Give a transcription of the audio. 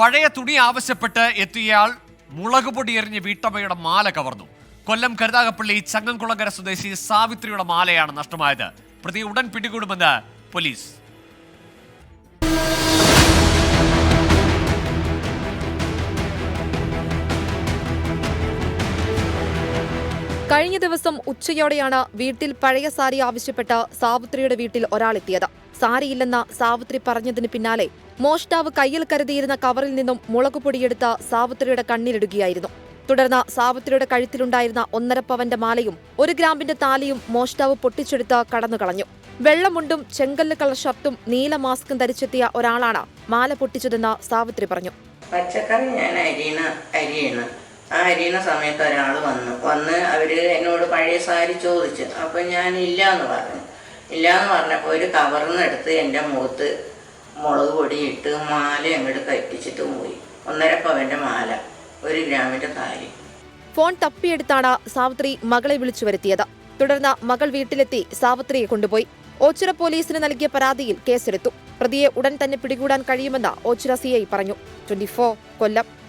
പഴയ തുണി ആവശ്യപ്പെട്ട് എത്തിയയാൾ മുളക് പൊടി എറിഞ്ഞ് വീട്ടമ്മയുടെ മാല കവർന്നു. കൊല്ലം കരുതാകപ്പള്ളി ചങ്ങംകുളങ്കര സ്വദേശി സാവിത്രിയുടെ മാലയാണ് നഷ്ടമായത്. പ്രതി ഉടൻ പിടികൂടുമെന്ന് പോലീസ്. കഴിഞ്ഞ ദിവസം ഉച്ചയോടെയാണ് വീട്ടിൽ പഴയ സാരി ആവശ്യപ്പെട്ട സാവിത്രിയുടെ വീട്ടിൽ ഒരാളെത്തിയത്. സാരിയില്ലെന്ന സാവിത്രി പറഞ്ഞതിന് പിന്നാലെ മോഷ്ടാവ് കയ്യിൽ കരുതിയിരുന്ന കവറിൽ നിന്നും മുളക് പൊടിയെടുത്ത സാവിത്രിയുടെ കണ്ണിലിടുകയായിരുന്നു. തുടർന്ന് സാവിത്രിയുടെ കഴുത്തിലുണ്ടായിരുന്ന ഒന്നര പവന്റെ മാലയും ഒരു ഗ്രാമിന്റെ താലിയും മോഷ്ടാവ് പൊട്ടിച്ചെടുത്ത് കടന്നുകളഞ്ഞു. വെള്ളമുണ്ടും ചെങ്കല്ല് കളർ ഷർട്ടും നീല മാസ്കും ധരിച്ചെത്തിയ ഒരാളാണ് മാല പൊട്ടിച്ചതെന്ന് സാവിത്രി പറഞ്ഞു. പച്ചക്കറി ഞാൻ അരിയണ അരിയണ. ആ അരിയണ സമയത്ത് ഒരാൾ വന്നു. വന്ന് അവർ എന്നോട് പഴയ സാരി ചോദിച്ചു അപ്പം ഞാൻ ഇല്ല എന്ന് പറഞ്ഞു. ഇല്ല എന്ന് പറഞ്ഞപ്പോൾ ഒരു കവറിന്ന് എടുത്ത് എന്റെ മുഖത്ത് മുളക് പൊടി ഇട്ട് മാല അങ്ങോട്ട് കറ്റിച്ചിട്ട് പോയി. ഒന്നര പവന്റെ മാല ഒരു ഗ്രാമിന്റെ താലി. ഫോൺ തപ്പിയെടുത്താണ് സാവിത്രി മകളെ വിളിച്ചു വരുത്തിയത്. തുടർന്ന് മകൾ വീട്ടിലെത്തി സാവിത്രിയെ കൊണ്ടുപോയി. ഓച്ചിറ പോലീസിന് നൽകിയ പരാതിയിൽ കേസെടുത്തു. പ്രതിയെ ഉടൻ തന്നെ പിടികൂടാൻ കഴിയുമെന്ന് ഓച്ചിറ സി ഐ പറഞ്ഞു. ട്വന്റി കൊല്ലം.